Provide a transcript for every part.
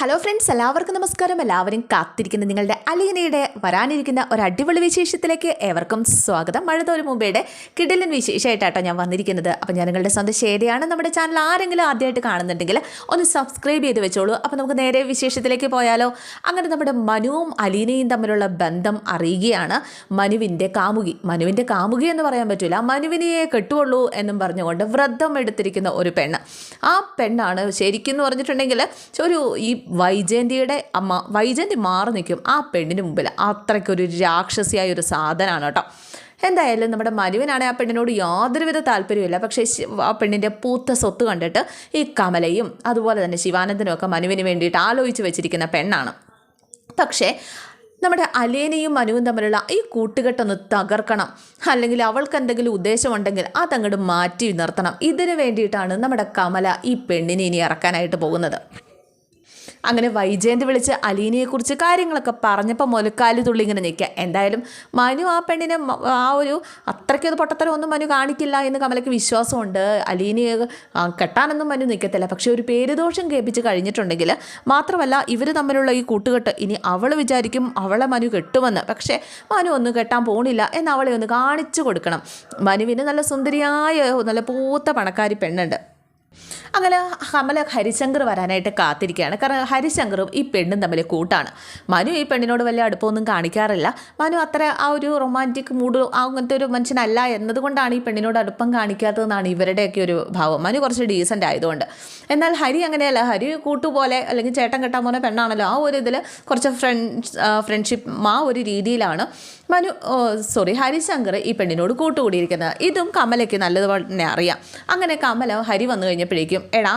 Hello friends എല്ലാവർക്കും നമസ്കാരം. എല്ലാവരും കാത്തിരിക്കുന്ന. നിങ്ങളുടെ അലീനയുടെ വരാനിരിക്കുന്ന ഒരു അടിപൊളി വിശേഷത്തിലേക്ക് ഏവർക്കും സ്വാഗതം. മഴ തോരും മുമ്പേയുടെ കിടലൻ വിശേഷമായിട്ടാട്ടോ ഞാൻ വന്നിരിക്കുന്നത്. അപ്പോൾ ഞാൻ നിങ്ങളുടെ സ്വന്തം ശരിയാണ് നമ്മുടെ ചാനൽ ആരെങ്കിലും ആദ്യമായിട്ട് കാണുന്നുണ്ടെങ്കിൽ ഒന്ന് സബ്സ്ക്രൈബ് ചെയ്ത് വെച്ചോളൂ. അപ്പോൾ നമുക്ക് നേരെ വിശേഷത്തിലേക്ക് പോയാലോ. അങ്ങനെ നമ്മുടെ മനുവും അലീനയും തമ്മിലുള്ള ബന്ധം അറിയുകയാണ് മനുവിന്റെ കാമുകി. മനുവിന്റെ കാമുകി എന്ന് പറയാൻ പറ്റില്ല മനുവിനെയെ കെട്ടുള്ളൂ എന്നും പറഞ്ഞുകൊണ്ട് വ്രതം എടുത്തിരിക്കുന്ന ഒരു പെണ്ണ്. ആ പെണ്ണാണ് ശരിക്കും എന്ന് പറഞ്ഞിട്ടുണ്ടെങ്കിൽ ഒരു ഈ വൈജയന്തിയുടെ അമ്മ വൈജയന്തി മാറി നിൽക്കും ആ പെണ്ണിന് മുമ്പിൽ അത്രയ്ക്കൊരു രാക്ഷസിയായ ഒരു സാധനമാണ് കേട്ടോ. എന്തായാലും നമ്മുടെ മനുവിനാണെങ്കിൽ ആ പെണ്ണിനോട് യാതൊരുവിധ താല്പര്യമില്ല പക്ഷേ ആ പെണ്ണിന്റെ പൂത്ത സ്വത്ത് കണ്ടിട്ട് ഈ കമലയും അതുപോലെ തന്നെ ശിവാനന്ദനും ഒക്കെ മനുവിന് വേണ്ടിയിട്ട് ആലോചിച്ച് വെച്ചിരിക്കുന്ന പെണ്ണാണ്. പക്ഷേ നമ്മുടെ അലേനയും മനുവും തമ്മിലുള്ള ഈ കൂട്ടുകെട്ടൊന്ന് തകർക്കണം. അല്ലെങ്കിൽ അവൾക്ക് എന്തെങ്കിലും ഉദ്ദേശമുണ്ടെങ്കിൽ അതങ്ങോട്ട് മാറ്റി നിർത്തണം. ഇതിനു വേണ്ടിയിട്ടാണ് നമ്മുടെ കമല ഈ പെണ്ണിനെ ഇനി ഇറക്കാനായിട്ട് പോകുന്നത്. അങ്ങനെ വൈജയന്ത് വിളിച്ച് അലീനയെക്കുറിച്ച് കാര്യങ്ങളൊക്കെ പറഞ്ഞപ്പോൾ മുലക്കാലി തുള്ളി ഇങ്ങനെ നിൽക്കുക എന്തായാലും മനു ആ പെണ്ണിനെ ആ ഒരു അത്രയ്ക്കത് പൊട്ടത്തരം ഒന്നും മനു കാണിക്കില്ല എന്ന് കമലയ്ക്ക് വിശ്വാസമുണ്ട്. അലീനയെ കെട്ടാനൊന്നും മനു നിൽക്കത്തില്ല പക്ഷേ ഒരു പേരുദോഷം കേൾപ്പിച്ച് കഴിഞ്ഞിട്ടുണ്ടെങ്കിൽ മാത്രമല്ല ഇവർ തമ്മിലുള്ള ഈ കൂട്ടുകെട്ട് ഇനി അവൾ വിചാരിക്കും അവളെ മനു കെട്ടുമെന്ന്. പക്ഷേ മനു ഒന്നും കെട്ടാൻ പോണില്ല എന്ന് അവളെ ഒന്ന് കാണിച്ചു കൊടുക്കണം. മനുവിന് നല്ല സുന്ദരിയായ നല്ല പൂത്ത പണക്കാരി പെണ്ണുണ്ട്. അങ്ങനെ കമല ഹരിശങ്കർ വരാനായിട്ട് കാത്തിരിക്കുകയാണ്. കാരണം ഹരിശങ്കറും ഈ പെണ്ണും തമ്മിൽ കൂട്ടാണ്. മനു ഈ പെണ്ണിനോട് വലിയ അടുപ്പമൊന്നും കാണിക്കാറില്ല. മനു അത്ര ആ ഒരു റൊമാന്റിക് മൂഡ് അങ്ങനത്തെ ഒരു മനുഷ്യനല്ല എന്നതുകൊണ്ടാണ് ഈ പെണ്ണിനോട് അടുപ്പം കാണിക്കാത്തതെന്നാണ് ഇവരുടെയൊക്കെ ഒരു ഭാവം. മനു കുറച്ച് ഡീസന്റ് ആയതുകൊണ്ട്. എന്നാൽ ഹരി അങ്ങനെയല്ല. ഹരി കൂട്ടുപോലെ അല്ലെങ്കിൽ ചേട്ടൻ കെട്ടാൻ പോലെ പെണ്ണാണല്ലോ. ആ ഒരു ഇതിൽ കുറച്ച് ഫ്രണ്ട്സ് ഫ്രണ്ട്ഷിപ്പ് ആ ഒരു രീതിയിലാണ്. മനു സോറി ഹരിശങ്കർ ഈ പെണ്ണിനോട് കൂട്ടുകൂടിയിരിക്കുന്നത് ഇതും കമലയ്ക്ക് നല്ലതുപോലെ തന്നെ അറിയാം. അങ്ങനെ കമല ഹരി വന്നു കഴിഞ്ഞപ്പോഴേക്കും എടാ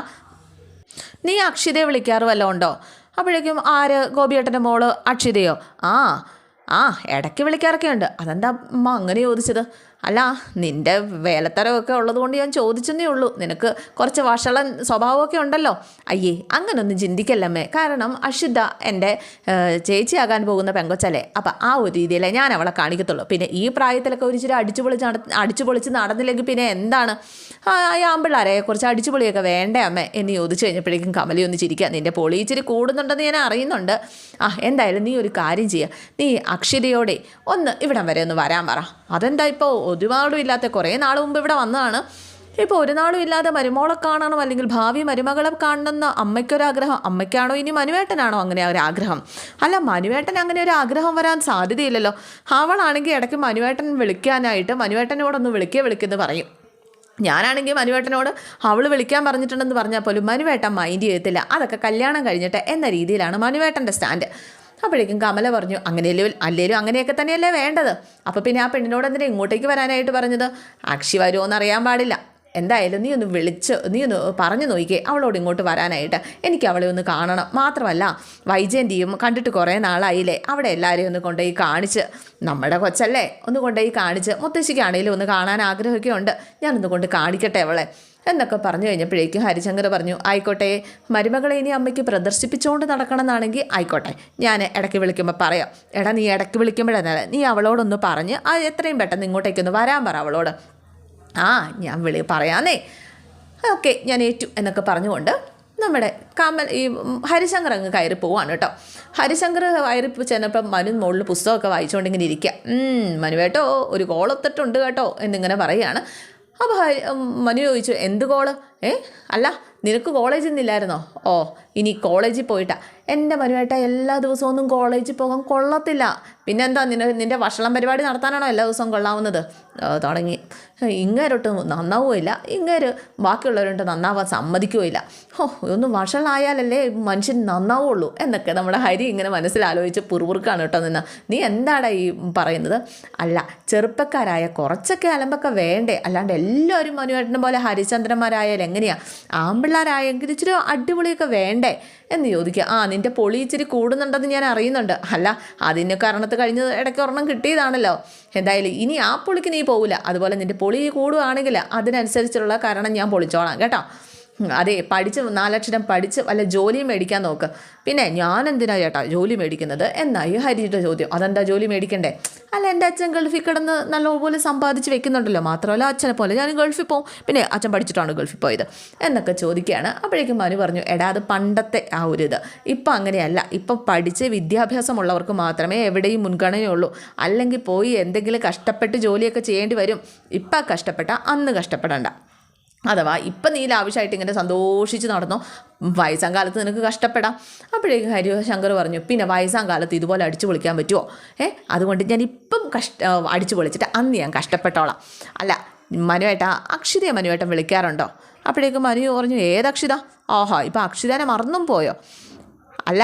നീ അക്ഷിതയെ വിളിക്കാറ് വല്ലതും ഉണ്ടോ അപ്പോഴേക്കും ആര്? ഗോപിയേട്ടന്റെ മോൾ അക്ഷിതയോ? ആ ആ ഇടയ്ക്ക് വിളിക്കാറൊക്കെ ഉണ്ട് അതെന്താ അമ്മ അങ്ങനെ ചോദിച്ചത്? അല്ല നിന്റെ വേലത്തരമൊക്കെ ഉള്ളതുകൊണ്ട് ഞാൻ ചോദിച്ചെന്നേ ഉള്ളൂ. നിനക്ക് കുറച്ച് വഷളൻ സ്വഭാവമൊക്കെ ഉണ്ടല്ലോ. അയ്യേ അങ്ങനൊന്നും ചിന്തിക്കല്ലമ്മേ. കാരണം അശുദ്ധ എന്റെ ചേച്ചിയാകാൻ പോകുന്ന പെങ്കൊച്ചല്ലേ. അപ്പം ആ ഒരു രീതിയിലേ ഞാൻ അവളെ കാണിക്കത്തുള്ളൂ. പിന്നെ ഈ പ്രായത്തിലൊക്കെ ഒരു ഇച്ചിരി അടിച്ചു പൊളിച്ച് നട അടിച്ചു പൊളിച്ച് നടന്നില്ലെങ്കിൽ പിന്നെ എന്താണ്? ഈ ആമ്പിള്ളാരെ കുറച്ച് അടിച്ചു പൊളിയൊക്കെ വേണ്ടേ അമ്മേ എന്ന് ചോദിച്ചു കഴിഞ്ഞപ്പോഴേക്കും കമലി ഒന്ന് ചിരിക്കുക നിന്റെ പൊളി ഇച്ചിരി കൂടുന്നുണ്ടെന്ന് ഞാൻ അറിയുന്നുണ്ട്. ആ എന്തായാലും നീ ഒരു കാര്യം ചെയ്യുക നീ അക്ഷരയോടെ ഒന്ന് ഇവിടം വരെ ഒന്ന് വരാൻ പറ. അതെന്താ ഇപ്പോൾ ഒരുപാടും ഇല്ലാത്ത കുറേ നാൾ മുമ്പ് ഇവിടെ വന്നതാണ്. ഇപ്പോൾ ഒരു നാളും ഇല്ലാതെ മരുമോളെ കാണണം അല്ലെങ്കിൽ ഭാവി മരുമകളെ കാണണമെന്ന് അമ്മയ്ക്കൊരാഗ്രഹം അമ്മയ്ക്കാണോ ഇനി മനുവേട്ടനാണോ അങ്ങനെ ഒരു ആഗ്രഹം? അല്ല മനുവേട്ടൻ അങ്ങനെ ഒരു ആഗ്രഹം വരാൻ സാധ്യതയില്ലല്ലോ. അവളാണെങ്കിൽ ഇടയ്ക്ക് മനുവേട്ടൻ വിളിക്കാനായിട്ട് മനുവേട്ടനോടൊന്ന് വിളിക്കേ വിളിക്കുന്നു പറയും. ഞാനാണെങ്കിൽ മനുവേട്ടനോട് അവൾ വിളിക്കാൻ പറഞ്ഞിട്ടുണ്ടെന്ന് പറഞ്ഞാൽ പോലും മനുവേട്ടൻ മൈൻഡ് ചെയ്യത്തില്ല. അതൊക്കെ കല്യാണം കഴിഞ്ഞിട്ട് എന്ന രീതിയിലാണ് മനുവേട്ടന്റെ സ്റ്റാൻഡ്. അപ്പോഴേക്കും കമല പറഞ്ഞു അങ്ങനെയല്ലേ അല്ലേലും അങ്ങനെയൊക്കെ തന്നെയല്ലേ വേണ്ടത്? അപ്പോൾ പിന്നെ ആ പെണ്ണിനോട് എന്തിനാ ഇങ്ങോട്ടേക്ക് വരാനായിട്ട് പറഞ്ഞത്? അക്ഷി വരുമോ എന്നറിയാൻ പാടില്ല. എന്തായാലും നീ ഒന്ന് വിളിച്ച് നീ ഒന്ന് പറഞ്ഞു നോക്കിക്കേ അവളോട് ഇങ്ങോട്ട് വരാനായിട്ട്. എനിക്ക് അവളെ ഒന്ന് കാണണം. മാത്രമല്ല വൈജയന്തിയും കണ്ടിട്ട് കുറേ നാളായില്ലേ? അവിടെ എല്ലാവരെയും ഒന്ന് കൊണ്ടുപോയി കാണിച്ച് നമ്മുടെ കൊച്ചല്ലേ? ഒന്ന് കൊണ്ടുപോയി കാണിച്ച് മുത്തശ്ശിക്കാണെങ്കിലും ഒന്ന് കാണാൻ ആഗ്രഹമൊക്കെ ഉണ്ട്. ഞാനൊന്ന് കൊണ്ട് കാണിക്കട്ടെ അവളെ. എന്നൊക്കെ പറഞ്ഞു കഴിഞ്ഞപ്പോഴേക്കും ഹരിശങ്കർ പറഞ്ഞു ആയിക്കോട്ടെ മരുമകളെ ഇനി അമ്മയ്ക്ക് പ്രദർശിപ്പിച്ചുകൊണ്ട് നടക്കണമെന്നാണെങ്കിൽ ആയിക്കോട്ടെ ഞാൻ ഇടയ്ക്ക് വിളിക്കുമ്പോൾ പറയാം. എടാ നീ ഇടയ്ക്ക് വിളിക്കുമ്പോഴെന്നല്ല നീ അവളോടൊന്ന് പറഞ്ഞ് ആ എത്രയും പെട്ടെന്ന് ഇങ്ങോട്ടേക്കൊന്ന് വരാൻ പറ അവളോട്. ആ ഞാൻ വിളി പറയാന്നേ. ഓക്കെ ഞാൻ ഏറ്റു എന്നൊക്കെ പറഞ്ഞുകൊണ്ട് നമ്മുടെ കമൽ ഈ ഹരിശങ്കർ അങ്ങ് കയറി പോവാണ് കേട്ടോ. ഹരിശങ്കർ കയറി ചെന്നപ്പം മനു മുകളിൽ പുസ്തകമൊക്കെ വായിച്ചുകൊണ്ടിങ്ങനെ ഇരിക്കുക "ഉം, മനുവേട്ടോ ഒരു കോളൊത്തിട്ടുണ്ട് കേട്ടോ എന്നിങ്ങനെ പറയുകയാണ്. അപ്പോൾ മനു ചോദിച്ചു എന്ത് കോൾ? ഏ അല്ല നിനക്ക് കോളേജിൽ നിന്നില്ലായിരുന്നോ ഓ ഇനി കോളേജിൽ പോയിട്ടാ. എന്റെ മനുവേട്ട എല്ലാ ദിവസവും ഒന്നും കോളേജിൽ പോകാൻ കൊള്ളത്തില്ല. പിന്നെന്താ നിന നിന്റെ വഷളം പരിപാടി നടത്താനാണോ എല്ലാ ദിവസവും കൊള്ളാവുന്നത്? തുടങ്ങി. ഇങ്ങേരൊട്ട് നന്നാവുകയില്ല. ഇങ്ങേര് ബാക്കിയുള്ളവരോട്ട് നന്നാവാൻ സമ്മതിക്കുകയില്ല. ഓ ഒന്ന് വഷളായാലല്ലേ മനുഷ്യൻ നന്നാവുള്ളൂ? എന്നൊക്കെ നമ്മുടെ ഹരി ഇങ്ങനെ മനസ്സിലാലോചിച്ച് പുറുപുറുക്കാണ് കേട്ടോ നിന്ന്. നീ എന്താടാ ഈ പറയുന്നത്? അല്ല ചെറുപ്പക്കാരായ കുറച്ചൊക്കെ അലമ്പൊക്കെ വേണ്ടേ? അല്ലാണ്ട് എല്ലാവരും മനുവേട്ടനെ പോലെ ഹരിചന്ദ്രന്മാരായാലും എങ്ങനെയാണ് ആമ്പിള്ളാരായെങ്കിൽ ഇച്ചിരി അടിപൊളിയൊക്കെ വേണ്ടേ? എന്ന് ചോദിക്കുക. ആ നിന്റെ പൊളി ഇച്ചിരി കൂടുന്നുണ്ടെന്ന് ഞാൻ അറിയുന്നുണ്ട്. അല്ല അതിന് കാരണത്ത് കഴിഞ്ഞ ഇടയ്ക്ക് ഒരെണ്ണം കിട്ടിയതാണല്ലോ. എന്തായാലും ഇനി ആ പൊളിക്ക് നീ പോവില്ല. അതുപോലെ നിന്റെ പൊളി കൂടുകയാണെങ്കിൽ അതിനനുസരിച്ചുള്ള കാരണം ഞാൻ പൊളിച്ചോളാം. കേട്ടോ? അതെ പഠിച്ച് നാലക്ഷരം പഠിച്ച് വല്ല ജോലിയും മേടിക്കാൻ നോക്ക്. പിന്നെ ഞാൻ എന്തിനാ ചേട്ടാ ജോലി മേടിക്കുന്നത്? എന്നായി ഹരിയുടെ ചോദ്യം. അതെന്താ ജോലി മേടിക്കണ്ടേ? അല്ല എന്റെ അച്ഛൻ ഗൾഫിൽ കിടന്ന് നല്ലപോലെ സമ്പാദിച്ച് വെക്കുന്നുണ്ടല്ലോ. മാത്രമല്ല അച്ഛനെ പോലെ ഞാൻ ഗൾഫിൽ പോകും പിന്നെ അച്ഛൻ പഠിച്ചിട്ടാണ് ഗൾഫിൽ പോയത്. എന്നൊക്കെ ചോദിക്കുകയാണ്. അപ്പോഴേക്കും മനു പറഞ്ഞു എടാ അത് പണ്ടത്തെ ആ ഒരു ഇത്. ഇപ്പം അങ്ങനെയല്ല. ഇപ്പം പഠിച്ച് വിദ്യാഭ്യാസമുള്ളവർക്ക് മാത്രമേ എവിടെയും മുൻഗണനയുള്ളൂ. അല്ലെങ്കിൽ പോയി എന്തെങ്കിലും കഷ്ടപ്പെട്ട് ജോലിയൊക്കെ ചെയ്യേണ്ടി വരും. ഇപ്പം കഷ്ടപ്പെട്ട അന്ന് കഷ്ടപ്പെടണ്ട. അഥവാ ഇപ്പം നീ ലാവശ്യമായിട്ട് ഇങ്ങനെ സന്തോഷിച്ച് നടന്നോ വയസ്സാം കാലത്ത് നിനക്ക് കഷ്ടപ്പെടാം. അപ്പോഴേക്കും ഹരി ശങ്കർ പറഞ്ഞു പിന്നെ വയസ്സാം കാലത്ത് ഇതുപോലെ അടിച്ചു പൊളിക്കാൻ പറ്റുമോ ഏ അതുകൊണ്ട് ഞാൻ ഇപ്പം കഷ്ട അടിച്ചു പൊളിച്ചിട്ട് അന്ന് ഞാൻ കഷ്ടപ്പെട്ടോളാം. അല്ല മനുവേട്ട അക്ഷിതയെ മനുവേട്ടൻ വിളിക്കാറുണ്ടോ? അപ്പോഴേക്കും മനു പറഞ്ഞു ഏത് അക്ഷിത ഓഹോ ഇപ്പം അക്ഷിതനെ മറന്നും പോയോ? അല്ല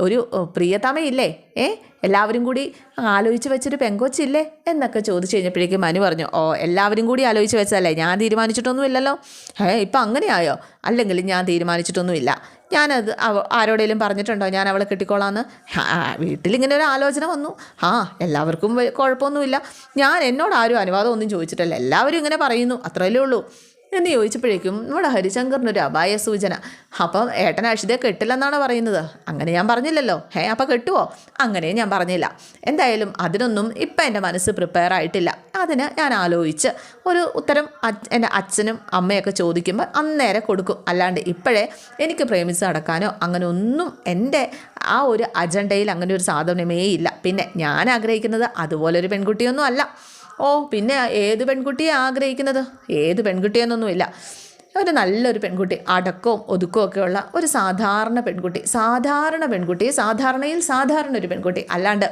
ഒരു പ്രിയതമയില്ലേ? ഏ? എല്ലാവരും കൂടി ആലോചിച്ച് വെച്ചൊരു പെങ്കൊച്ചില്ലേ? എന്നൊക്കെ ചോദിച്ചു കഴിഞ്ഞപ്പോഴേക്കും മനു പറഞ്ഞു ഓ എല്ലാവരും കൂടി ആലോചിച്ച് വെച്ചതല്ലേ? ഞാൻ തീരുമാനിച്ചിട്ടൊന്നുമില്ലല്ലോ. ഏ ഇപ്പം അങ്ങനെയായോ? അല്ലെങ്കിൽ ഞാൻ തീരുമാനിച്ചിട്ടൊന്നുമില്ല. ഞാനത് അവ ആരോടേലും പറഞ്ഞിട്ടുണ്ടോ? ഞാൻ അവളെ കിട്ടിക്കോളാന്ന്? വീട്ടിലിങ്ങനെ ഒരു ആലോചന വന്നു. ആ എല്ലാവർക്കും കുഴപ്പമൊന്നുമില്ല. ഞാൻ എന്നോട് ആരും അനുവാദം ഒന്നും ചോദിച്ചിട്ടല്ല. എല്ലാവരും ഇങ്ങനെ പറയുന്നു. അത്രയല്ലേ ഉള്ളൂ. എന്ന് ചോദിച്ചപ്പോഴേക്കും നമ്മുടെ ഹരിശങ്കറിനൊരു അപായ സൂചന. അപ്പം ഏട്ടൻ അക്ഷിതയെ കെട്ടില്ലെന്നാണ് പറയുന്നത്? അങ്ങനെ ഞാൻ പറഞ്ഞില്ലല്ലോ. ഹേ അപ്പം കെട്ടുവോ? അങ്ങനെ ഞാൻ പറഞ്ഞില്ല. എന്തായാലും അതിനൊന്നും ഇപ്പം എന്റെ മനസ്സ് പ്രിപ്പയർ ആയിട്ടില്ല. അതിന് ഞാൻ ആലോചിച്ച് ഒരു ഉത്തരം എന്റെ അച്ഛനും അമ്മയൊക്കെ ചോദിക്കുമ്പോൾ അന്നേരം കൊടുക്കും. അല്ലാണ്ട് ഇപ്പോഴേ എനിക്ക് പ്രേമിച്ച് നടക്കാനോ അങ്ങനെ ഒന്നും എന്റെ ആ ഒരു അജണ്ടയിൽ അങ്ങനെ ഒരു സാധനമേ ഇല്ല. പിന്നെ ഞാൻ ആഗ്രഹിക്കുന്നത് അതുപോലൊരു പെൺകുട്ടിയൊന്നും അല്ല. ഓ പിന്നെ ഏത് പെൺകുട്ടിയെ ആഗ്രഹിക്കുന്നത്? ഏത് പെൺകുട്ടിയെന്നൊന്നുമില്ല. ഒരു നല്ലൊരു പെൺകുട്ടി അടക്കവും ഒതുക്കവും ഒക്കെ ഉള്ള ഒരു സാധാരണ പെൺകുട്ടി സാധാരണ പെൺകുട്ടി സാധാരണയിൽ സാധാരണ ഒരു പെൺകുട്ടി. അല്ലാണ്ട്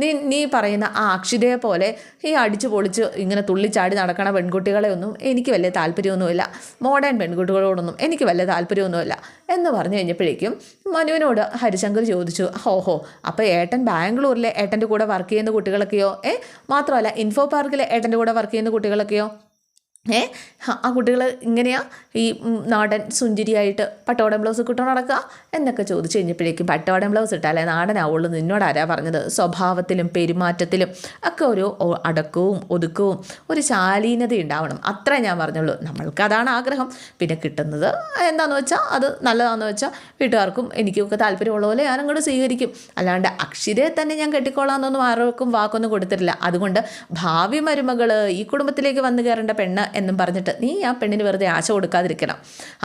നീ നീ പറയുന്ന ആ അക്ഷിതയെ പോലെ ഈ അടിച്ചു പൊളിച്ച് ഇങ്ങനെ തുള്ളിച്ചാടി നടക്കണ പെൺകുട്ടികളെ ഒന്നും എനിക്ക് വലിയ താല്പര്യമൊന്നുമില്ല. മോഡേൺ പെൺകുട്ടികളോടൊന്നും എനിക്ക് വലിയ താല്പര്യമൊന്നുമില്ല. എന്ന് പറഞ്ഞു കഴിഞ്ഞപ്പോഴേക്കും മനുവിനോട് ഹരിശങ്കർ ചോദിച്ചു ഓഹോ അപ്പോൾ ഏട്ടൻ ബാംഗ്ലൂരിലെ ഏട്ടന്റെ കൂടെ വർക്ക് ചെയ്യുന്ന കുട്ടികളൊക്കെയോ? ഏ മാത്രമല്ല ഇൻഫോ പാർക്കിലെ ഏട്ടന്റെ കൂടെ വർക്ക് ചെയ്യുന്ന കുട്ടികളൊക്കെയോ? ഏ? ഹ, ആ കുട്ടികൾ ഇങ്ങനെയാ ഈ നാടൻ സുന്ദരിയായിട്ട് പട്ടോടൻ ബ്ലൗസ് കിട്ടണം നടക്കുക എന്നൊക്കെ ചോദിച്ചു കഴിഞ്ഞപ്പോഴേക്കും പട്ടോടൻ ബ്ലൗസ് ഇട്ടാലേ നാടനാവുള്ളൂ നിന്നോട് ആരാ പറഞ്ഞത്? സ്വഭാവത്തിലും പെരുമാറ്റത്തിലും ഒക്കെ ഒരു അടക്കവും ഒതുക്കവും ഒരു ശാലീനത ഉണ്ടാവണം. അത്ര ഞാൻ പറഞ്ഞുള്ളൂ. നമ്മൾക്ക് അതാണ് ആഗ്രഹം. പിന്നെ കിട്ടുന്നത് എന്താണെന്ന് വെച്ചാൽ അത് നല്ലതാണെന്ന് വെച്ചാൽ വീട്ടുകാർക്കും എനിക്കൊക്കെ താല്പര്യമുള്ള പോലെ ഞാൻ അങ്ങോട്ട് സ്വീകരിക്കും. അല്ലാണ്ട് അക്ഷിരെ തന്നെ ഞാൻ കെട്ടിക്കോളാമെന്നൊന്നും ആർക്കും വാക്കൊന്നും കൊടുത്തിട്ടില്ല. അതുകൊണ്ട് ഭാവി മരുമകൾ ഈ കുടുംബത്തിലേക്ക് വന്നു കയറേണ്ട പെണ്ണ് എന്നും പറഞ്ഞിട്ട് നീ ആ പെണ്ണിന് വെറുതെ ആശ കൊടുക്കാതിരിക്കണം.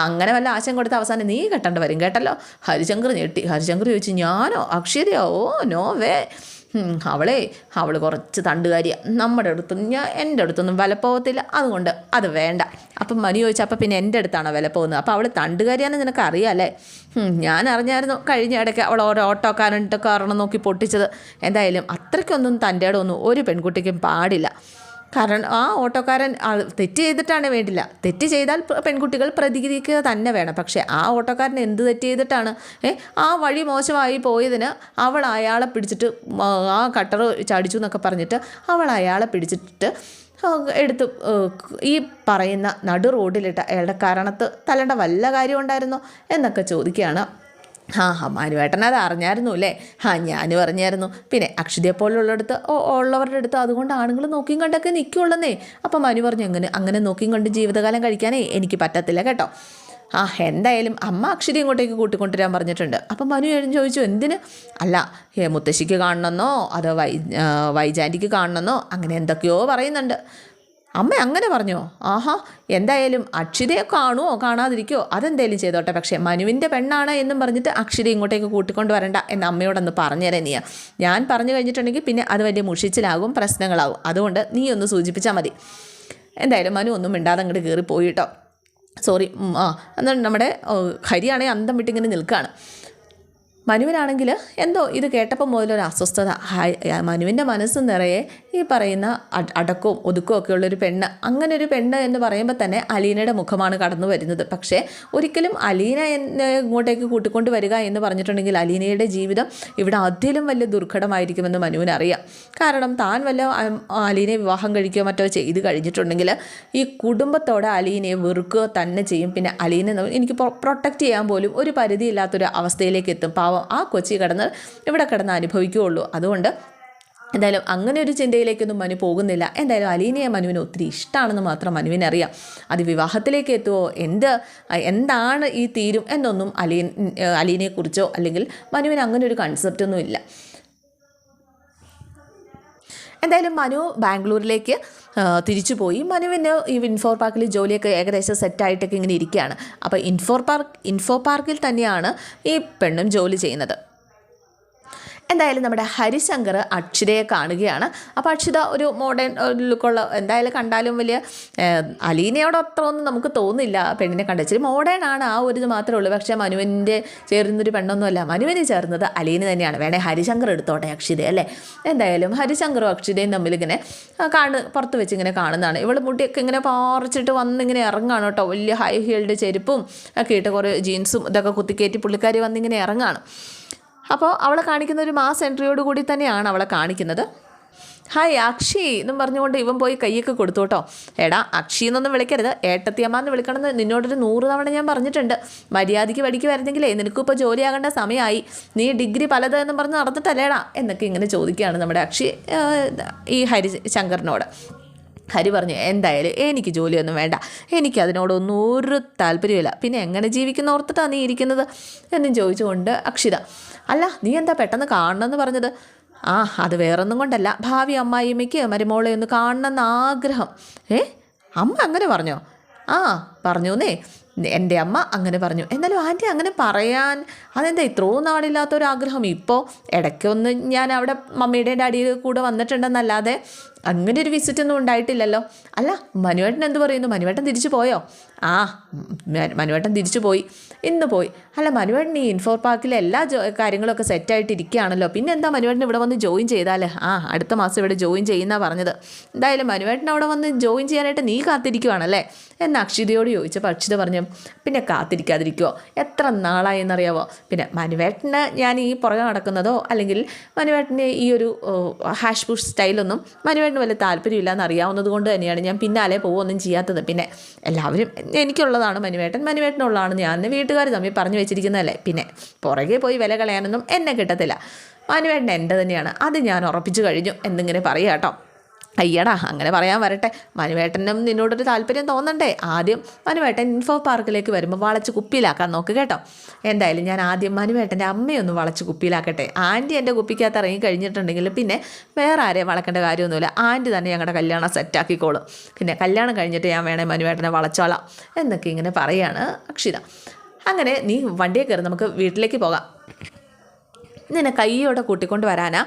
അങ്ങനെ വല്ല ആശയം കൊടുത്ത അവസാനം നീ കെട്ടേണ്ട വരും കേട്ടല്ലോ? ഹരിശങ്കർ ഞെട്ടി. ഹരിശങ്കർ ചോദിച്ചു ഞാനോ? അക്ഷരയോ ഓ നോ വേ. അവളെ അവൾ കുറച്ച് തണ്ടുകാരിയ. നമ്മുടെ അടുത്തൊന്നും ഞാൻ എന്റെ അടുത്തൊന്നും വില പോകത്തില്ല. അതുകൊണ്ട് അത് വേണ്ട. അപ്പം മനു ചോദിച്ചു അപ്പം പിന്നെ എന്റെ അടുത്താണോ വില പോകുന്നത്? അപ്പോൾ അവൾ തണ്ടുകാരിയാണെന്ന് നിനക്ക് അറിയാമല്ലേ ഞാൻ അറിഞ്ഞായിരുന്നു. കഴിഞ്ഞ ഇടയ്ക്ക് അവൾ ഓരോ ഓട്ടോക്കാരന്റെ കാരണം നോക്കി പൊട്ടിച്ചത്. എന്തായാലും അത്രയ്ക്കൊന്നും തന്റെ ഇടമൊന്നും ഒരു പെൺകുട്ടിക്കും പാടില്ല. കാരണം ആ ഓട്ടോക്കാരൻ തെറ്റ് ചെയ്തിട്ടാണ് വേണ്ടില്ല. തെറ്റ് ചെയ്താൽ പെൺകുട്ടികൾ പ്രതികരിക്കുക തന്നെ വേണം. പക്ഷേ ആ ഓട്ടോക്കാരൻ എന്ത് തെറ്റ് ചെയ്തിട്ടാണ്? ഏ ആ വഴി മോശമായി പോയതിന് അവൾ അയാളെ പിടിച്ചിട്ട് ആ കട്ടർ ചടിച്ചു എന്നൊക്കെ പറഞ്ഞിട്ട് അവൾ അയാളെ പിടിച്ചിട്ട് എടുത്ത് ഈ പറയുന്ന നടു റോഡിലിട്ട അയാളുടെ കാരണത്ത് തലേണ്ട വല്ല കാര്യം ഉണ്ടായിരുന്നോ എന്നൊക്കെ ചോദിക്കുകയാണ് ആ മാനുവേട്ടൻ അത് അറിഞ്ഞായിരുന്നു അല്ലേ? ആ ഞാൻ പറഞ്ഞായിരുന്നു പിന്നെ അക്ഷതയെ പോലുള്ളിടത്ത് ഉള്ളവരുടെ അടുത്ത് അതുകൊണ്ട് ആണുങ്ങൾ നോക്കിയും കണ്ടൊക്കെ നിൽക്കുള്ളന്നേ അപ്പം മനു പറഞ്ഞു എങ്ങനെ അങ്ങനെ നോക്കിയും കണ്ട് ജീവിതകാലം കഴിക്കാനേ എനിക്ക് പറ്റത്തില്ല കേട്ടോ. ആ എന്തായാലും അമ്മ അക്ഷരി ഇങ്ങോട്ടേക്ക് കൂട്ടിക്കൊണ്ടുവരാൻ പറഞ്ഞിട്ടുണ്ട്. അപ്പം മനു ചോദിച്ചു എന്തിന്? അല്ല മുത്തശ്ശിക്ക് കാണണമെന്നോ അതോ വൈ വൈജാന്റിക്ക് കാണണമെന്നോ അങ്ങനെ എന്തൊക്കെയോ പറയുന്നുണ്ട്. അമ്മ അങ്ങനെ പറഞ്ഞോ? ആഹാ എന്തായാലും അക്ഷിതയെ കാണുമോ കാണാതിരിക്കുമോ അതെന്തേലും ചെയ്തോട്ടെ. പക്ഷേ മനുവിന്റെ പെണ്ണാണ് എന്നും പറഞ്ഞിട്ട് അക്ഷിത ഇങ്ങോട്ടേക്ക് കൂട്ടിക്കൊണ്ട് വരണ്ട എന്ന് അമ്മയോടൊന്ന് പറഞ്ഞുതരാൻ നീ ഞാൻ പറഞ്ഞു കഴിഞ്ഞിട്ടുണ്ടെങ്കിൽ പിന്നെ അത് വലിയ മുഷിച്ചിലാകും പ്രശ്നങ്ങളാകും. അതുകൊണ്ട് നീ ഒന്ന് സൂചിപ്പിച്ചാൽ മതി. എന്തായാലും മനു ഒന്നും മിണ്ടാതെ അങ്ങോട്ട് കയറി പോയിട്ടോ സോറി ആ എന്നാൽ നമ്മുടെ ഹരിയാണെങ്കിൽ അന്തം വിട്ടിങ്ങനെ നിൽക്കുകയാണ് മനുവിനാണെങ്കിൽ എന്തോ ഇത് കേട്ടപ്പോൾ മുതലൊരു അസ്വസ്ഥത. മനുവിന്റെ മനസ്സ് നിറയെ ഈ പറയുന്ന അട- അടക്കവും ഒതുക്കവും ഒക്കെ ഉള്ളൊരു പെണ്ണ്. അങ്ങനെ ഒരു പെണ്ണ് എന്ന് പറയുമ്പോൾ തന്നെ അലീനയുടെ മുഖമാണ് കടന്നു വരുന്നത്. പക്ഷേ ഒരിക്കലും അലീന എന്നെ ഇങ്ങോട്ടേക്ക് കൂട്ടിക്കൊണ്ട് വരിക എന്ന് പറഞ്ഞിട്ടുണ്ടെങ്കിൽ അലീനയുടെ ജീവിതം ഇവിടെ അതിലും വലിയ ദുർഘടമായിരിക്കുമെന്ന് മനുവിനറിയാം. കാരണം താൻ വല്ല അലീനയെ വിവാഹം കഴിക്കുകയോ മറ്റോ ചെയ്ത് കഴിഞ്ഞിട്ടുണ്ടെങ്കിൽ ഈ കുടുംബത്തോടെ അലീനയെ വെറുക്കുക തന്നെ ചെയ്യും. പിന്നെ അലീനെ എനിക്ക് പ്രൊട്ടക്റ്റ് ചെയ്യാൻ പോലും ഒരു പരിധിയില്ലാത്തൊരു അവസ്ഥയിലേക്ക് എത്തും. പാവം ആ കൊച്ചി കിടന്ന് ഇവിടെ കിടന്ന് അനുഭവിക്കുകയുള്ളൂ. അതുകൊണ്ട് എന്തായാലും അങ്ങനെ ഒരു ചിന്തയിലേക്കൊന്നും മനു പോകുന്നില്ല. എന്തായാലും അലീനയെ മനുവിന് ഒത്തിരി ഇഷ്ടമാണെന്ന് മാത്രം മനുവിനറിയാം. അത് വിവാഹത്തിലേക്ക് എത്തുമോ എന്ത് എന്താണ് ഈ തീരും എന്നൊന്നും അലീൻ അലീനയെക്കുറിച്ചോ അല്ലെങ്കിൽ മനുവിന് അങ്ങനെ ഒരു കൺസെപ്റ്റൊന്നും ഇല്ല. എന്തായാലും മനു ബാംഗ്ലൂരിലേക്ക് തിരിച്ചു പോയി. മനുവിന് ഈ ഇൻഫോർ പാർക്കിൽ ജോലിയൊക്കെ ഏകദേശം സെറ്റായിട്ടൊക്കെ ഇങ്ങനെ ഇരിക്കുകയാണ്. അപ്പോൾ ഇൻഫോർ പാർക്ക് ഇൻഫോ പാർക്കിൽ തന്നെയാണ് ഈ പെണ്ണും ജോലി ചെയ്യുന്നത്. എന്തായാലും നമ്മുടെ ഹരിശങ്കർ അക്ഷിതയെ കാണുകയാണ്. അപ്പോൾ അക്ഷിത ഒരു മോഡേൺ ലുക്കുള്ള എന്തായാലും കണ്ടാലും വലിയ അലീനയോട് അത്ര ഒന്നും നമുക്ക് തോന്നില്ല പെണ്ണിനെ കണ്ട ഇച്ചിരി മോഡേൺ ആണ്. ആ ഒരു ഇത് മാത്രമേ ഉള്ളൂ. പക്ഷേ മനുവിന്റെ ചേരുന്നൊരു പെണ്ണൊന്നുമല്ല. മനുവിന് ചേർന്നത് അലീന തന്നെയാണ്. വേണേ ഹരിശങ്കർ എടുത്തോട്ടെ അക്ഷിത അല്ലേ? എന്തായാലും ഹരിശങ്കറും അക്ഷിതയും കാണ് കാണു പുറത്ത് വെച്ച് ഇങ്ങനെ കാണുന്നതാണ്. ഇവൾ മുടിയൊക്കെ ഇങ്ങനെ പാറിച്ചിട്ട് വന്നിങ്ങനെ ഇറങ്ങാണ് കേട്ടോ. വലിയ ഹൈ ഹീൽഡ് ചെരുപ്പും ഒക്കെ ഇട്ട് കുറേ ജീൻസും ഇതൊക്കെ കുത്തിക്കയറ്റി പുള്ളിക്കാരി വന്നിങ്ങനെ ഇറങ്ങാണ്. അപ്പോൾ അവളെ കാണിക്കുന്ന ഒരു മാസ് എൻട്രിയോട് കൂടി തന്നെയാണ് അവളെ കാണിക്കുന്നത്. ഹായ് അക്ഷി എന്നും പറഞ്ഞുകൊണ്ട് ഇവൻ പോയി കൈയൊക്കെ കൊടുത്തു കേട്ടോ. എടാ അക്ഷി എന്നൊന്നും വിളിക്കരുത്. ഏട്ടത്തിയമ്മ എന്ന് വിളിക്കണമെന്ന് നിന്നോടൊരു നൂറ് തവണ ഞാൻ പറഞ്ഞിട്ടുണ്ട്. മര്യാദയ്ക്ക് പഠിക്ക് വരുന്നെങ്കിലേ നിനക്കിപ്പോൾ ജോലിയാകേണ്ട സമയമായി നീ ഡിഗ്രി പലത് എന്നും പറഞ്ഞ് നടന്നിട്ടല്ലേടാ? എന്നൊക്കെ ഇങ്ങനെ ചോദിക്കുകയാണ് നമ്മുടെ അക്ഷി ഈ ഹരി ഹരിശങ്കറിനോട്. ഹരി പറഞ്ഞു എന്തായാലും എനിക്ക് ജോലിയൊന്നും വേണ്ട. എനിക്ക് അതിനോടൊന്നും ഒരു താല്പര്യമില്ല പിന്നെ എങ്ങനെ ജീവിക്കുന്ന ഓർത്തിട്ടാണ് നീ ഇരിക്കുന്നത്? എന്നും ചോദിച്ചുകൊണ്ട് അക്ഷിത അല്ല നീ എന്താ പെട്ടെന്ന് കാണണമെന്ന് പറഞ്ഞത്? ആ അത് വേറൊന്നും കൊണ്ടല്ല. ഭാവി അമ്മായിമ്മയ്ക്ക് മരുമോളെ ഒന്ന് കാണണമെന്ന് ആഗ്രഹം. ഏ? അമ്മ അങ്ങനെ പറഞ്ഞോ? ആ പറഞ്ഞൂന്നേ. എന്റെ അമ്മ അങ്ങനെ പറഞ്ഞു. എന്നാലും ആന്റി അങ്ങനെ പറയാൻ അതെന്താ ഇത്രയും നാളില്ലാത്തൊരാഗ്രഹം? ഇപ്പോൾ ഇടയ്ക്കൊന്ന് ഞാൻ അവിടെ മമ്മിയുടെ ഡാഡിയുടെ കൂടെ വന്നിട്ടുണ്ടെന്നല്ലാതെ അങ്ങനെ ഒരു വിസിറ്റ് ഒന്നും ഉണ്ടായിട്ടില്ലല്ലോ. അല്ല മനുവേട്ടൻ എന്ത് പറയുന്നു? മനുവേട്ടൻ തിരിച്ചു പോയോ? ആ മനുവേട്ടൻ തിരിച്ചു പോയി. ഇന്ന് പോയി. അല്ല മനുവേട്ടൻ ഈ ഇൻഫോർ പാർക്കിലെ എല്ലാ കാര്യങ്ങളൊക്കെ സെറ്റായിട്ട് ഇരിക്കുകയാണല്ലോ പിന്നെ എന്താ മനുവേട്ടൻ ഇവിടെ വന്ന് ജോയിൻ ചെയ്താൽ ആ അടുത്ത മാസം ഇവിടെ ജോയിൻ ചെയ്യുന്ന പറഞ്ഞത്. എന്തായാലും മനുവേട്ടൻ അവിടെ വന്ന് ജോയിൻ ചെയ്യാനായിട്ട് നീ കാത്തിരിക്കുവാണല്ലേ? എന്ന് അക്ഷിതയോട് ചോദിച്ചപ്പോൾ അക്ഷിത പറഞ്ഞു പിന്നെ കാത്തിരിക്കാതിരിക്കുമോ എത്ര നാളായി എന്നറിയാവോ പിന്നെ മനുവേട്ടന് ഞാൻ ഈ പുറകെ നടക്കുന്നതോ അല്ലെങ്കിൽ മനുവേട്ടന്റെ ഈ ഒരു ഹാഷ് പുഷ് സ്റ്റൈലൊന്നും മനുവേട്ടന് വലിയ താല്പര്യമില്ല എന്ന് അറിയാവുന്നത് കൊണ്ട് തന്നെയാണ് ഞാൻ പിന്നാലെ പോവുകയൊന്നും ചെയ്യാത്തത്. പിന്നെ എല്ലാവരും എനിക്കുള്ളതാണ് മനുവേട്ടൻ. മനുവേട്ടനുള്ളതാണ് ഞാൻ. വീട്ടുകാർ തമ്മിൽ പറഞ്ഞു വെച്ചിരിക്കുന്നതല്ലേ. പിന്നെ പുറകെ പോയി വില കളയാനൊന്നും എന്നെ കിട്ടത്തില്ല. മനുവേട്ടൻ എന്റെ തന്നെയാണ്. അത് ഞാൻ ഉറപ്പിച്ചു കഴിഞ്ഞു. എന്നിങ്ങനെ പറയാം കേട്ടോ. അയ്യടാ അങ്ങനെ പറയാൻ വരട്ടെ. മനുവേട്ടനും നിന്നോടൊരു താല്പര്യം തോന്നണ്ടേ? ആദ്യം മനുവേട്ടൻ ഇൻഫോ പാർക്കിലേക്ക് വരുമ്പോൾ വളച്ച് കുപ്പിയിലാക്കാൻ നോക്ക് കേട്ടോ. എന്തായാലും ഞാൻ ആദ്യം മനുവേട്ടന്റെ അമ്മയൊന്ന് വളച്ച് കുപ്പിയിലാക്കട്ടെ. ആന്റി എന്റെ കുപ്പിക്കകത്ത് ഇറങ്ങി കഴിഞ്ഞിട്ടുണ്ടെങ്കിൽ പിന്നെ വേറെ ആരെയും വളക്കേണ്ട കാര്യമൊന്നുമില്ല. ആന്റി തന്നെ ഞങ്ങളുടെ കല്യാണം സെറ്റാക്കിക്കോളും പിന്നെ കല്യാണം കഴിഞ്ഞിട്ട് ഞാൻ വേണേൽ മനുവേട്ടനെ വളച്ചോളാം എന്നൊക്കെ ഇങ്ങനെ പറയാണ് അക്ഷിത. അങ്ങനെ നീ വണ്ടിയെ കയറി നമുക്ക് വീട്ടിലേക്ക് പോകാം. നിന്നെ കൈയോടെ കൂട്ടിക്കൊണ്ട് വരാനാ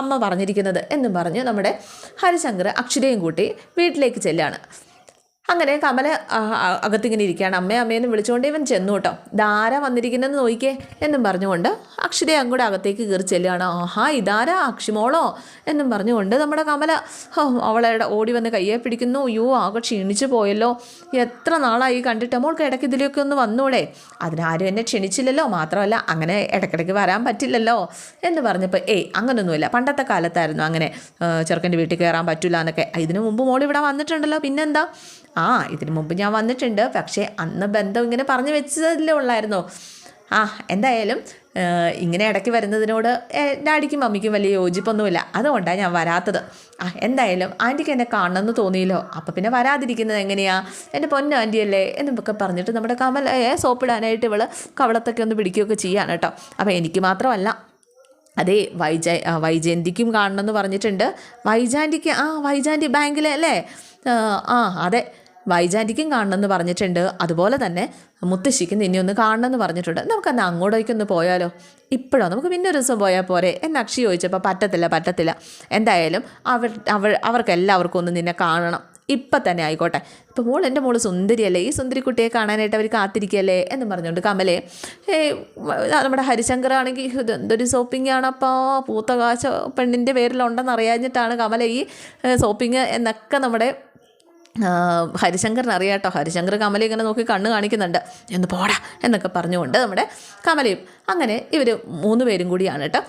അമ്മ പറഞ്ഞിരിക്കുന്നത് എന്നും പറഞ്ഞ് നമ്മുടെ ഹരിശങ്കർ അക്ഷരയും കൂട്ടി വീട്ടിലേക്ക് ചെല്ലാണ്. അങ്ങനെ കമല അകത്തിങ്ങനെ ഇരിക്കുകയാണ്. അമ്മേ അമ്മയെന്ന് വിളിച്ചുകൊണ്ട് ഇവൻ ചെന്നു കേട്ടോ. ധാര വന്നിരിക്കുന്നതെന്ന് നോക്കിക്കേ എന്നും പറഞ്ഞുകൊണ്ട് അക്ഷരയെ അങ്ങോട്ട് അകത്തേക്ക് കയറി ചെല്ലുകയാണ്. ആഹാ ഇതാരാ? അക്ഷിമോളോ? എന്നും പറഞ്ഞുകൊണ്ട് നമ്മുടെ കമല അവളെ ഓടി വന്ന് കയ്യെ പിടിക്കുന്നു. അയ്യോ ആകെ ക്ഷീണിച്ചു പോയല്ലോ. എത്ര നാളായി കണ്ടിട്ട് മോൾക്ക് ഇടയ്ക്ക് ഇതിലേക്ക് ഒന്ന് വന്നൂടെ? അതിനാരും എന്നെ ക്ഷണിച്ചില്ലല്ലോ. മാത്രമല്ല അങ്ങനെ ഇടയ്ക്കിടയ്ക്ക് വരാൻ പറ്റില്ലല്ലോ എന്ന് പറഞ്ഞപ്പോൾ ഏയ് അങ്ങനൊന്നുമില്ല. പണ്ടത്തെ കാലത്തായിരുന്നു അങ്ങനെ ചെറുക്കന്റെ വീട്ടിൽ കയറാൻ പറ്റില്ല എന്നൊക്കെ. ഇതിനു മുമ്പ് മോൾ ഇവിടെ വന്നിട്ടുണ്ടല്ലോ. പിന്നെന്താ? ആ ഇതിനു മുമ്പ് ഞാൻ വന്നിട്ടുണ്ട്. പക്ഷേ അന്ന് ബന്ധം ഇങ്ങനെ പറഞ്ഞു വെച്ചതല്ലേ ഉള്ളായിരുന്നോ. ആ എന്തായാലും ഇങ്ങനെ ഇടയ്ക്ക് വരുന്നതിനോട് ഡാഡിക്കും മമ്മിക്കും വലിയ യോജിപ്പൊന്നുമില്ല. അതുകൊണ്ടാണ് ഞാൻ വരാത്തത്. ആ എന്തായാലും ആന്റിക്ക് എന്നെ കാണണമെന്ന് തോന്നിയല്ലോ. അപ്പോൾ പിന്നെ വരാതിരിക്കുന്നത് എങ്ങനെയാണ് എന്റെ പൊന്നു ആന്റിയല്ലേ എന്നൊക്കെ പറഞ്ഞിട്ട് നമ്മുടെ കമലയെ സോപ്പിടാനായിട്ട് ഇവൾ കവളത്തൊക്കെ ഒന്ന് പിടിക്കുകയൊക്കെ ചെയ്യാണ് കേട്ടോ. അപ്പോൾ എനിക്ക് മാത്രമല്ല. അതെ വൈജ വൈജയന്തിക്കും കാണണമെന്ന് പറഞ്ഞിട്ടുണ്ട്. വൈജാന്റിക്ക് ആ വൈജാന്റി ബാങ്കിലെ അല്ലേ ആ അതെ. വൈജാന്റിക്കും കാണണമെന്ന് പറഞ്ഞിട്ടുണ്ട്. അതുപോലെ തന്നെ മുത്തശ്ശിക്കും നിന്നെ ഒന്ന് കാണണമെന്ന് പറഞ്ഞിട്ടുണ്ട്. നമുക്കന്ന് അങ്ങോട്ടേക്കൊന്ന് പോയാലോ? ഇപ്പോഴോ? നമുക്ക് പിന്നെ ഒരു ദിവസം പോയാൽ പോരെ? എന്ന് അക്ഷി ചോദിച്ചപ്പോൾ പറ്റത്തില്ല പറ്റത്തില്ല. എന്തായാലും അവർ അവർ അവർക്ക് എല്ലാവർക്കും ഒന്ന് നിന്നെ കാണണം. ഇപ്പം തന്നെ ആയിക്കോട്ടെ. ഇപ്പോൾ മോൾ എന്റെ മോൾ സുന്ദരിയല്ലേ? ഈ സുന്ദരിക്കുട്ടിയെ കാണാനായിട്ട് അവർ കാത്തിരിക്കുകയല്ലേ എന്ന് പറഞ്ഞുകൊണ്ട് കമലേ ഏ നമ്മുടെ ഹരിശങ്കർ ആണെങ്കിൽ ഇത് എന്തൊരു സോപ്പിംഗ് ആണപ്പോൾ പൂത്തകാശ പെണ്ണിന്റെ പേരിലുണ്ടെന്ന് അറിയാഞ്ഞിട്ടാണ് കമല ഈ സോപ്പിംഗ് എന്നൊക്കെ നമ്മുടെ ഹരിശങ്കറിന് അറിയാട്ടോ ഹരിശങ്കർ കമലി ഇങ്ങനെ നോക്കി കണ്ണ് കാണിക്കുന്നുണ്ട്. എന്ന് പോടാ എന്നൊക്കെ പറഞ്ഞുകൊണ്ട് നമ്മുടെ കമലയും അങ്ങനെ ഇവർ മൂന്ന് പേരും കൂടിയാണ് കേട്ടോ.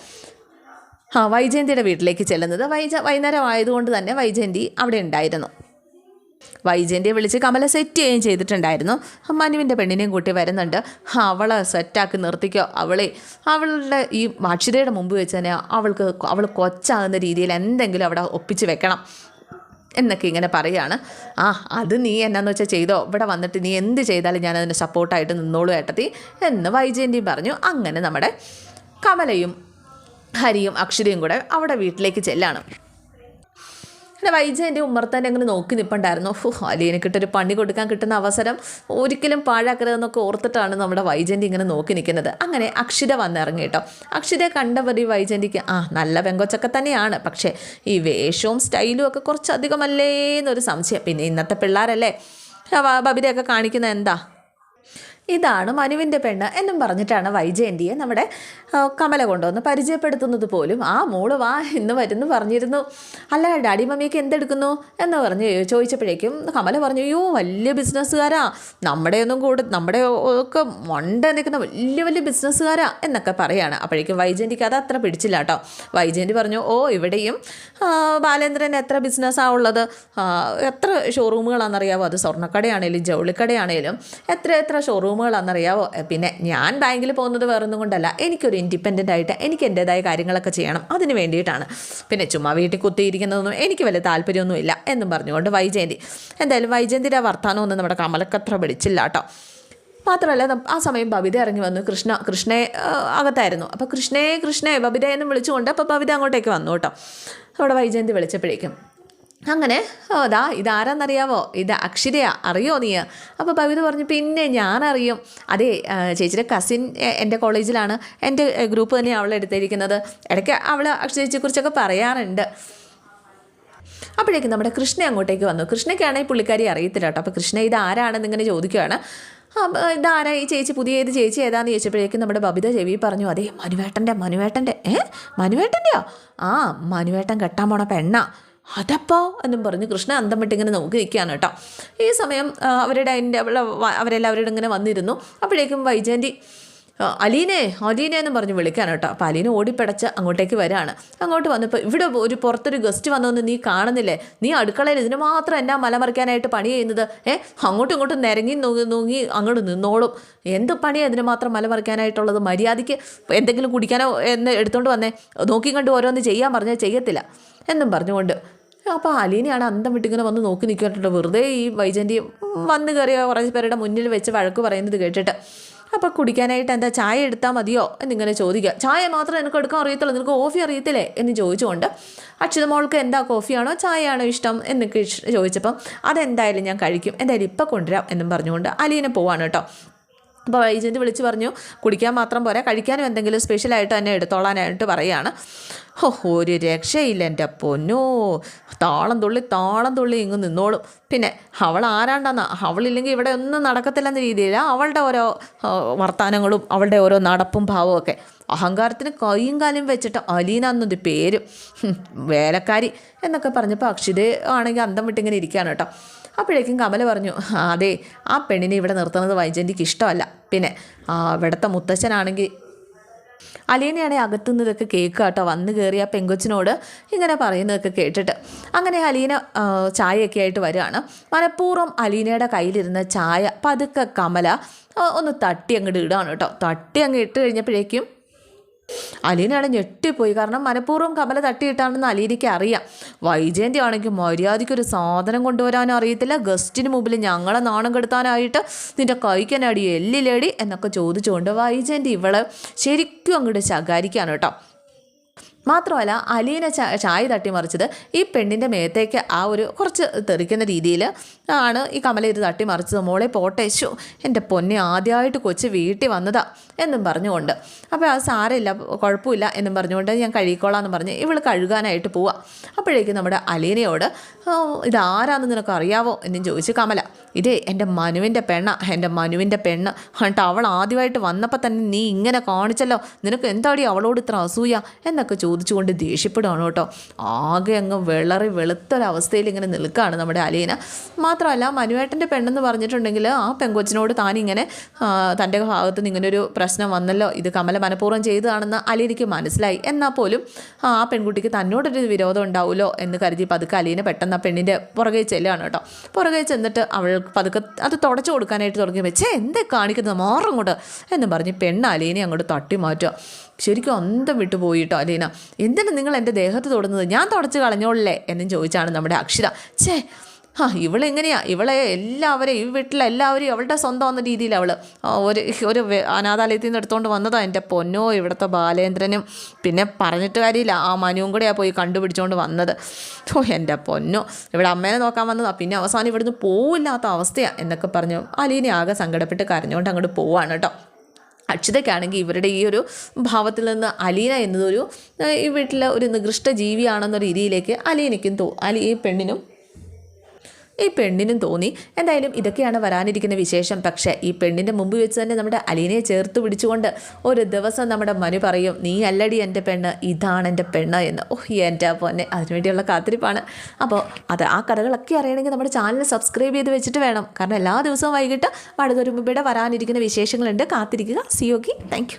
ആ വൈജയന്തിയുടെ വീട്ടിലേക്ക് ചെല്ലുന്നത്. വൈജ വൈകുന്നേരം ആയതുകൊണ്ട് തന്നെ വൈജയന്തി അവിടെ ഉണ്ടായിരുന്നു. വൈജയന്തിയെ വിളിച്ച് കമല സെറ്റ് ചെയ്യുകയും ചെയ്തിട്ടുണ്ടായിരുന്നു. മനുവിന്റെ പെണ്ണിനെയും കൂട്ടി വരുന്നുണ്ട്. അവളെ സെറ്റാക്കി നിർത്തിക്കോ. അവളെ അവളുടെ ഈ അക്ഷിതയുടെ മുമ്പ് വെച്ച് തന്നെ അവൾക്ക് അവൾ കൊച്ചാകുന്ന രീതിയിൽ എന്തെങ്കിലും അവിടെ ഒപ്പിച്ച് വെക്കണം. എന്നൊക്കെ ഇങ്ങനെ പറയാണ്. ആ അത് നീ എന്നാന്ന് വെച്ചാൽ ചെയ്തോ? ഇവിടെ വന്നിട്ട് നീ എന്ത് ചെയ്താലും ഞാൻ അതിന് സപ്പോർട്ടായിട്ട് നിന്നോളൂ ഏട്ടത്തി എന്ന് വൈജയന്തിയും പറഞ്ഞു. അങ്ങനെ നമ്മുടെ കമലയും ഹരിയും അക്ഷരയും കൂടെ അവിടെ വീട്ടിലേക്ക് ചെല്ലാണ്. പിന്നെ വൈജയന്റെ ഉമ്മർത്തന്നെ അങ്ങനെ നോക്കി നിൽപ്പുണ്ടായിരുന്നു ഓഹ് അലിയനെ കിട്ടൊരു പണി കൊടുക്കാൻ കിട്ടുന്ന അവസരം ഒരിക്കലും പാഴാക്കരുതെന്നൊക്കെ ഓർത്തിട്ടാണ് നമ്മുടെ വൈജന്റെ ഇങ്ങനെ നോക്കി നിൽക്കുന്നത്. അങ്ങനെ അക്ഷിത വന്നിറങ്ങി കേട്ടോ. അക്ഷരയെ കണ്ടവർ വൈജയന്തിക്ക് ആ നല്ല പെങ്കൊച്ചൊക്കെ തന്നെയാണ്. പക്ഷേ ഈ വേഷവും സ്റ്റൈലും ഒക്കെ കുറച്ചധികമല്ലേ എന്നൊരു സംശയം. പിന്നെ ഇന്നത്തെ പിള്ളേരല്ലേ? ബബിതയൊക്കെ കാണിക്കുന്നത് എന്താ? ഇതാണ് മനുവിന്റെ പെണ്ണ് എന്നും പറഞ്ഞിട്ടാണ് വൈജയന്തിയെ നമ്മുടെ കമല കൊണ്ടുവന്ന് പരിചയപ്പെടുത്തുന്നത് പോലും. ആ മോൾ വാ എന്ന് വരുന്നു പറഞ്ഞിരുന്നു. അല്ല ഡാഡി മമ്മിയൊക്കെ എന്തെടുക്കുന്നു? എന്ന് പറഞ്ഞ് ചോദിച്ചപ്പോഴേക്കും കമല പറഞ്ഞു അയ്യോ വലിയ ബിസിനസ്സുകാരാ. നമ്മുടെ ഒന്നും കൂടെ നമ്മുടെ ഒക്കെ മണ്ട നിൽക്കുന്ന വലിയ വലിയ ബിസിനസ്സുകാരാ എന്നൊക്കെ പറയാണ്. അപ്പോഴേക്കും വൈജയന്തിക്ക് അത് അത്ര പിടിച്ചില്ല കേട്ടോ. വൈജയന്തി പറഞ്ഞു ഓ ഇവിടെയും ബാലേന്ദ്രൻ എത്ര ബിസിനസ്സാണ് ഉള്ളത്? എത്ര ഷോറൂമുകളാണെന്നറിയാവോ? അത് സ്വർണക്കടയാണേലും ജൗളിക്കടയാണേലും എത്ര എത്ര ഷോറൂമുകളാണെന്നറിയാവോ എ, പിന്നെ ഞാൻ ബാങ്കിൽ പോകുന്നത് വേറൊന്നും കൊണ്ടല്ല. എനിക്കൊരു ഇൻഡിപെൻഡന്റ് ആയിട്ട് എനിക്ക് എന്റേതായ കാര്യങ്ങളൊക്കെ ചെയ്യണം. അതിന് വേണ്ടിയിട്ടാണ്. പിന്നെ ചുമ്മാ വീട്ടിൽ കുത്തിയിരിക്കുന്നതൊന്നും എനിക്ക് വലിയ താല്പര്യമൊന്നുമില്ല എന്നും പറഞ്ഞുകൊണ്ട് വൈജയന്തി. എന്തായാലും വൈജയന്തിയുടെ വർത്തമാനമൊന്നും നമ്മുടെ കമലക്കത്ര പിടിച്ചില്ല കേട്ടോ മാത്രമല്ല ആ സമയം ബബിത ഇറങ്ങി വന്നു. കൃഷ്ണ കൃഷ്ണയെ അകത്തായിരുന്നു. അപ്പോൾ കൃഷ്ണയെ കൃഷ്ണയെ ബബിത എന്നും വിളിച്ചുകൊണ്ട് അപ്പോൾ ബബിത അങ്ങോട്ടേക്ക് വന്നു കേട്ടോ. അവിടെ വൈജയന്തി വിളിച്ചപ്പോഴേക്കും അങ്ങനെ ദാ ഇതാരാന്നറിയാവോ? ഇത് അക്ഷരയാ അറിയോ നീ അപ്പോൾ ഭവിത പറഞ്ഞു പിന്നെ ഞാനറിയും. അതെ ചേച്ചിയുടെ കസിൻ എന്റെ കോളേജിലാണ് എന്റെ ഗ്രൂപ്പ് തന്നെയാണ് അവളെ എടുത്തിരിക്കുന്നത്. ഇടയ്ക്ക് അവൾ അക്ഷരയെക്കുറിച്ചൊക്കെ പറയാറുണ്ട്. അപ്പോഴേക്കും നമ്മുടെ കൃഷ്ണ അങ്ങോട്ടേക്ക് വന്നു. കൃഷ്ണയ്ക്കാണെങ്കിൽ പുള്ളിക്കാരി അറിയത്തില്ല കേട്ടോ. അപ്പോൾ കൃഷ്ണ ഇത് ആരാണെന്ന് ഇങ്ങനെ ചോദിക്കുകയാണ് ഇതാരാ ഈ ചേച്ചി? പുതിയ ഏത് ചേച്ചി ഏതാന്ന് ചോദിച്ചപ്പോഴേക്കും നമ്മുടെ ബബിത ചെവി പറഞ്ഞു അതേ മനുവേട്ടന്റെ മനുവേട്ടന്റെ ഏ? മനുവേട്ടന്റെയോ? ആ മനുവേട്ടൻ കെട്ടാൻ പോണ പെണ്ണാ. അതപ്പോ എന്നും പറഞ്ഞ് കൃഷ്ണ അന്തം വിട്ട് ഇങ്ങനെ നോക്കി നിൽക്കുകയാണ് കേട്ടോ. ഈ സമയം അവരുടെ അതിന്റെ അവളെ അവരെല്ലാവരോടും ഇങ്ങനെ വന്നിരുന്നു. അപ്പോഴേക്കും വൈജയന്തി അലീനെ അലീനെ എന്ന് പറഞ്ഞ് വിളിക്കാൻ കേട്ടോ. അപ്പോൾ അലീന ഓടിപ്പടച്ച് അങ്ങോട്ടേക്ക് വരാണ്. അങ്ങോട്ട് വന്നപ്പോൾ ഇവിടെ ഒരു പുറത്തൊരു ഗസ്റ്റ് വന്നൊന്ന് നീ കാണുന്നില്ലേ? നീ അടുക്കളയിൽ ഇതിന് മാത്രം എന്നാ മലമറിക്കാനായിട്ട് പണി ചെയ്യുന്നത്? ഏ അങ്ങോട്ടും ഇങ്ങോട്ടും നിരങ്ങി നോങ്ങി നോങ്ങി അങ്ങോട്ട് നിന്നോളും. എന്ത് പണിയാണ് ഇതിന് മാത്രം മലമറിക്കാനായിട്ടുള്ളത്? മര്യാദയ്ക്ക് എന്തെങ്കിലും കുടിക്കാനോ എന്ന് എടുത്തുകൊണ്ട് വന്നേ? നോക്കി കണ്ട് ഓരോന്ന് ചെയ്യാൻ പറഞ്ഞാൽ ചെയ്യത്തില്ല. എന്നും പറഞ്ഞുകൊണ്ട്. അപ്പോൾ അലീനയാണ് അന്തം വിട്ടിങ്ങനെ വന്ന് നോക്കി നിൽക്കിട്ടുണ്ട് വെറുതെ ഈ വൈജന്തി വന്ന് കയറിയ കുറച്ച് പേരുടെ മുന്നിൽ വെച്ച് വഴക്ക് പറയുന്നത് കേട്ടിട്ട് അപ്പോൾ കുടിക്കാനായിട്ട് എന്താ ചായ എടുത്താൽ മതിയോ എന്നിങ്ങനെ ചോദിക്കുക. ചായ മാത്രം എനിക്ക് എടുക്കാൻ അറിയത്തുള്ളൂ നിനക്ക് കോഫി അറിയത്തില്ലേ എന്ന് ചോദിച്ചുകൊണ്ട് അക്ഷിത മോൾക്ക് എന്താ കോഫിയാണോ ചായയാണോ ഇഷ്ടം എന്നൊക്കെ ചോദിച്ചപ്പം അതെന്തായാലും ഞാൻ കഴിക്കും എന്തായാലും ഇപ്പം കൊണ്ടുവരാം എന്നും പറഞ്ഞുകൊണ്ട് അലീനെ പോവാണ് കേട്ടോ. അപ്പോൾ ഏജന്റ് വിളിച്ച് പറഞ്ഞു കുടിക്കാൻ മാത്രം പോരാ കഴിക്കാനും എന്തെങ്കിലും സ്പെഷ്യലായിട്ട് തന്നെ എടുത്തോളാനായിട്ട് പറയുകയാണ് ഹോ ഒരു രക്ഷയില്ല എന്റെ പൊന്നോ. താളം തുള്ളി താളം തുള്ളി ഇങ്ങ് നിന്നോളും. പിന്നെ അവൾ ആരാണ്ടെന്ന്? അവളില്ലെങ്കിൽ ഇവിടെ ഒന്നും നടക്കത്തില്ലെന്ന രീതിയിൽ അവളുടെ ഓരോ വർത്തമാനങ്ങളും അവളുടെ ഓരോ നടപ്പും ഭാവവും ഒക്കെ. അഹങ്കാരത്തിന് കൈയും കാലും വെച്ചിട്ട് അലീന എന്നൊരു പേര്. വേലക്കാരി എന്നൊക്കെ പറഞ്ഞപ്പോൾ അക്ഷിത ആണെങ്കിൽ അന്തം വിട്ടിങ്ങനെ ഇരിക്കുകയാണ് കേട്ടോ. അപ്പോഴേക്കും കമല പറഞ്ഞു അതെ ആ പെണ്ണിനെ ഇവിടെ നിർത്തുന്നത് വൈജന്തിക്ക് ഇഷ്ടമല്ല. പിന്നെ ഇവിടുത്തെ മുത്തച്ഛനാണെങ്കിൽ അലീനയാണെങ്കിൽ അകത്തുനിന്നതൊക്കെ കേൾക്കുക കേട്ടോ വന്ന് കയറി ആ പെങ്കൊച്ചിനോട് ഇങ്ങനെ പറയുന്നതൊക്കെ കേട്ടിട്ട്. അങ്ങനെ അലീന ചായയൊക്കെ ആയിട്ട് വരികയാണ്. മനഃപൂർവം അലീനയുടെ കയ്യിലിരുന്ന ചായ പതുക്കെ കമല ഒന്ന് തട്ടി അങ്ങോട്ട് ഇടുകയാണ് കേട്ടോ. തട്ടി അങ്ങ് ഇട്ട് കഴിഞ്ഞപ്പോഴേക്കും അലീനയാണ് ഞെട്ടിപ്പോയി. കാരണം മനഃപൂർവം കമല തട്ടിയിട്ടാണെന്ന് അലീനയ്ക്ക് അറിയാം. വൈജയന്തി ആണെങ്കിൽ മര്യാദയ്ക്കൊരു സാധനം കൊണ്ടുവരാനും അറിയത്തില്ല. ഗസ്റ്റിന് മുമ്പിൽ ഞങ്ങളെ നാണം കെടുത്താനായിട്ട് നിന്റെ കൈക്കനടി എല്ലിലേടി എന്നൊക്കെ ചോദിച്ചുകൊണ്ട് വൈജയന്തി ഇവളെ ശരിക്കും അങ്ങോട്ട് ശകാരിക്കാണ് കേട്ടോ. മാത്രമല്ല അലീന ചായ ചായ തട്ടിമറിച്ചത് ഈ പെണ്ണിന്റെ മേത്തേക്ക് ആ ഒരു കുറച്ച് തെറിക്കുന്ന രീതിയിൽ ആണ് ഈ കമല ഇത് തട്ടിമറിച്ചത്. മോളെ പോട്ടേച്ചു എന്റെ പൊന്നെ ആദ്യമായിട്ട് കൊച്ച് വീട്ടിൽ വന്നതാ എന്നും പറഞ്ഞുകൊണ്ട്. അപ്പോൾ അത് സാരമില്ല കുഴപ്പമില്ല എന്നും പറഞ്ഞുകൊണ്ട് ഞാൻ കഴുകിക്കോളാം എന്ന് പറഞ്ഞ് ഇവൾ കഴുകാനായിട്ട് പോവാം. അപ്പോഴേക്കും നമ്മുടെ അലീനയോട് "ഓ, ഇതാരാന്ന് നിനക്ക് അറിയാവോ എന്നും ചോദിച്ചു കമല. ഇതേ എന്റെ മനുവിന്റെ പെണ്ണ എന്റെ മനുവിന്റെ പെണ്ണ്. എന്നിട്ട് അവൾ ആദ്യമായിട്ട് വന്നപ്പോൾ തന്നെ നീ ഇങ്ങനെ കാണിച്ചല്ലോ. നിനക്ക് എന്താടി അവളോട് ഇത്ര അസൂയ? എന്നൊക്കെ ചോദിച്ചുകൊണ്ട് ദേഷ്യപ്പെടുകയാണ് കേട്ടോ. ആകെ അങ്ങ് വെളറി വെളുത്തൊരവസ്ഥയിൽ ഇങ്ങനെ നിൽക്കുകയാണ് നമ്മുടെ അലീന. മാത്രമല്ല മനുവേട്ടന്റെ പെണ്ണെന്ന് പറഞ്ഞിട്ടുണ്ടെങ്കിൽ ആ പെങ്കൊച്ചിനോട് താനിങ്ങനെ തന്റെ ഭാഗത്ത് നിന്ന് ഇങ്ങനെ ഒരു പ്രശ്നം വന്നല്ലോ. ഇത് കമല മനഃപൂർവം ചെയ്തതാണെന്ന് അലീനയ്ക്ക് മനസ്സിലായി. എന്നാൽ പോലും ആ പെൺകുട്ടിക്ക് തന്നോടൊരു വിരോധം ഉണ്ടാവുമല്ലോ എന്ന് കരുതി പതുക്കെ അലീന പെട്ടെന്ന് ആ പെണ്ണിന്റെ പുറകെ ചെല്ലുകയാണ് കേട്ടോ. പുറകെ ചെന്നിട്ട് അവൾ പതുക്കെ അത് തുടച്ചു കൊടുക്കാനായിട്ട് തുടങ്ങി വെച്ചേ എന്തേ കാണിക്കുന്നത്? മാറും കൊണ്ട് എന്ന് പറഞ്ഞ് പെണ്ണ് അലീനെ അങ്ങോട്ട് തട്ടി മാറ്റുക. ശരിക്കും അന്തം വിട്ടു പോയിട്ടോ അലീന. എന്തിനാണ് നിങ്ങൾ എന്റെ ദേഹത്ത് തൊടുന്നത്? ഞാൻ തുടച്ച് കളഞ്ഞോളല്ലേ? എന്നും ചോദിച്ചാണ് നമ്മുടെ അക്ഷിത. ഛേ ആ ഇവളെങ്ങനെയാ? ഇവളെ എല്ലാവരെയും ഈ വീട്ടിലെ എല്ലാവരെയും അവളുടെ സ്വന്തം എന്ന രീതിയിൽ അവൾ ഒരു ഒരു അനാഥാലയത്തിൽ നിന്ന് എടുത്തുകൊണ്ട് വന്നതാണ് എന്റെ പൊന്നോ ഇവിടുത്തെ ബാലേന്ദ്രനും. പിന്നെ പറഞ്ഞിട്ട് കാര്യമില്ല ആ മനുവും കൂടെയാണ് പോയി കണ്ടുപിടിച്ചുകൊണ്ട് വന്നത്. ഓ എന്റെ പൊന്നോ. ഇവിടെ അമ്മേനെ നോക്കാൻ വന്നതാണ് പിന്നെ അവസാനം ഇവിടുന്ന് പോവില്ലാത്ത അവസ്ഥയാണ് എന്നൊക്കെ പറഞ്ഞു അലീനെ ആകെ സങ്കടപ്പെട്ട് കരഞ്ഞുകൊണ്ട് അങ്ങോട്ട് പോവാണ് കേട്ടോ. അക്ഷിതയ്ക്കാണെങ്കിൽ ഇവരുടെ ഈ ഒരു ഭാവത്തിൽ നിന്ന് അലീന എന്നതൊരു ഈ വീട്ടിലെ ഒരു നികൃഷ്ട ജീവിയാണെന്ന രീതിയിലേക്ക് അലീനയ്ക്കും തോ അലി ഈ പെണ്ണിനും ഈ പെണ്ണിനും തോന്നി. എന്തായാലും ഇതൊക്കെയാണ് വരാനിരിക്കുന്ന വിശേഷം. പക്ഷേ ഈ പെണ്ണിന്റെ മുമ്പ് വെച്ച് തന്നെ നമ്മുടെ അലീനയെ ചേർത്ത് പിടിച്ചുകൊണ്ട് ഒരു ദിവസം നമ്മുടെ മനു പറയും നീ അല്ലടി എന്റെ പെണ്ണ് ഇതാണ് എന്റെ പെണ്ണ് എന്ന്. ഓ എന്റെ പൊന്നെ അതിനുവേണ്ടിയുള്ള കാത്തിരിപ്പാണ്. അപ്പോൾ അത് ആ കഥകളൊക്കെ അറിയണമെങ്കിൽ നമ്മുടെ ചാനൽ സബ്സ്ക്രൈബ് ചെയ്ത് വെച്ചിട്ട് വേണം. കാരണം എല്ലാ ദിവസവും വൈകിട്ട് മഴതൊരുമ്പിടെ വരാനിരിക്കുന്ന വിശേഷങ്ങളുണ്ട്. കാത്തിരിക്കുക. സിയോഗി താങ്ക്